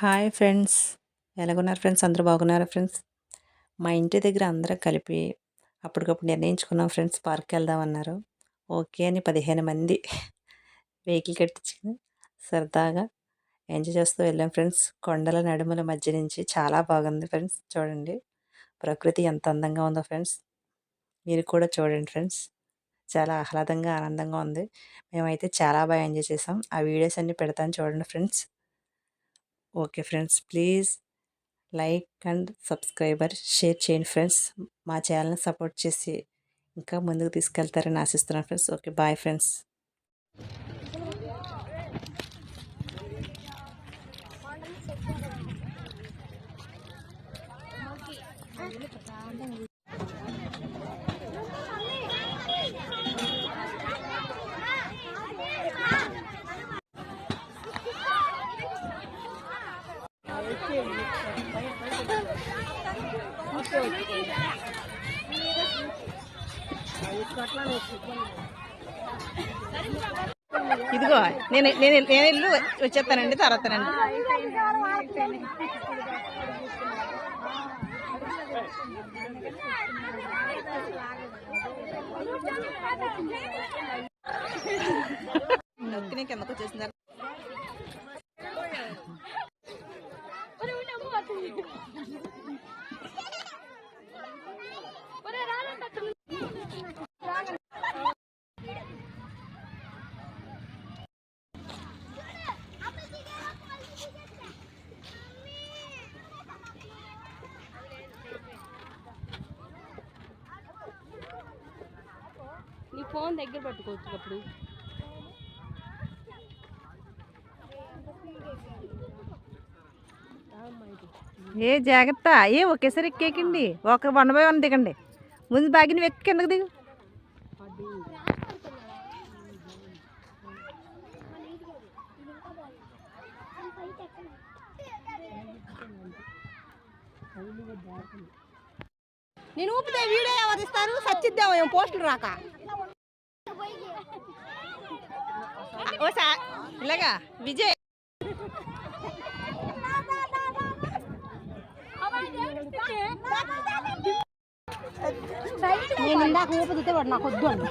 Hi friends. ఎలాగున్నారు friends? అందరూ బాగున్నారా friends? మా ఇంటి దగ్గర అందరం కలిపి అప్పటికప్పుడు నిర్ణయించుకున్నాం ఫ్రెండ్స్ పార్క్కి వెళ్దామన్నారు ఓకే అని పదిహేను మంది వెహికల్ కట్టించుకుని సరదాగా ఎంజాయ్ చేస్తూ వెళ్ళాం ఫ్రెండ్స్. కొండల నడుముల మధ్య నుంచి చాలా బాగుంది ఫ్రెండ్స్. చూడండి ప్రకృతి ఎంత అందంగా ఉందో ఫ్రెండ్స్. మీరు కూడా చూడండి ఫ్రెండ్స్. చాలా ఆహ్లాదంగా ఆనందంగా ఉంది. మేమైతే చాలా బాగా ఎంజాయ్ చేసాం. ఆ వీడియోస్ అన్నీ పెడతాను చూడండి friends. Okay friends please like and subscriber share చేయండి ఫ్రెండ్స్. మా ఛానల్ని సపోర్ట్ చేసి ఇంకా ముందుకు తీసుకెళ్తారని ఆశిస్తున్నాను ఫ్రెండ్స్. Okay bye friends. ఇదిగో నేను నేను నేను ఇల్లు వచ్చేస్తానండి తర్వాతనండి నొక్కినే కిందకు వచ్చేసింది ఫోన్ దగ్గర పట్టుకోవచ్చు అప్పుడు ఏ జాగ్రత్త ఏ ఒకేసారి ఎక్కేకండి. ఒక వన్ బై వన్ దిగండి. ముందు బాగిన ఎక్కి కిందకి దిగు? నేను ఊపితే వీడియో ఎవరు ఇస్తారు సచ్చిద్దాం ఏం పోస్టులు రాక. ఓ సా ఇలాగా విజయ్ నేను ఇందాక ఊపితే వాడు నాకు వద్దు అండి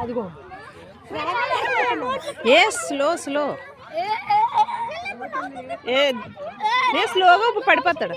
అదిగో ఏ స్లో స్లో ఏ ఏ స్లోగా పడిపోతాడు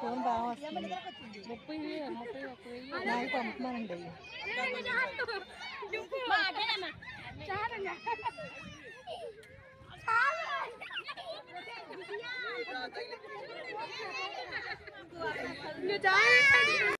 ఫోన్ బాగా వస్తుంది. ముప్పై ముప్పై ఒక్క వెయ్యి నాకు పంపుతున్నానండి చాలా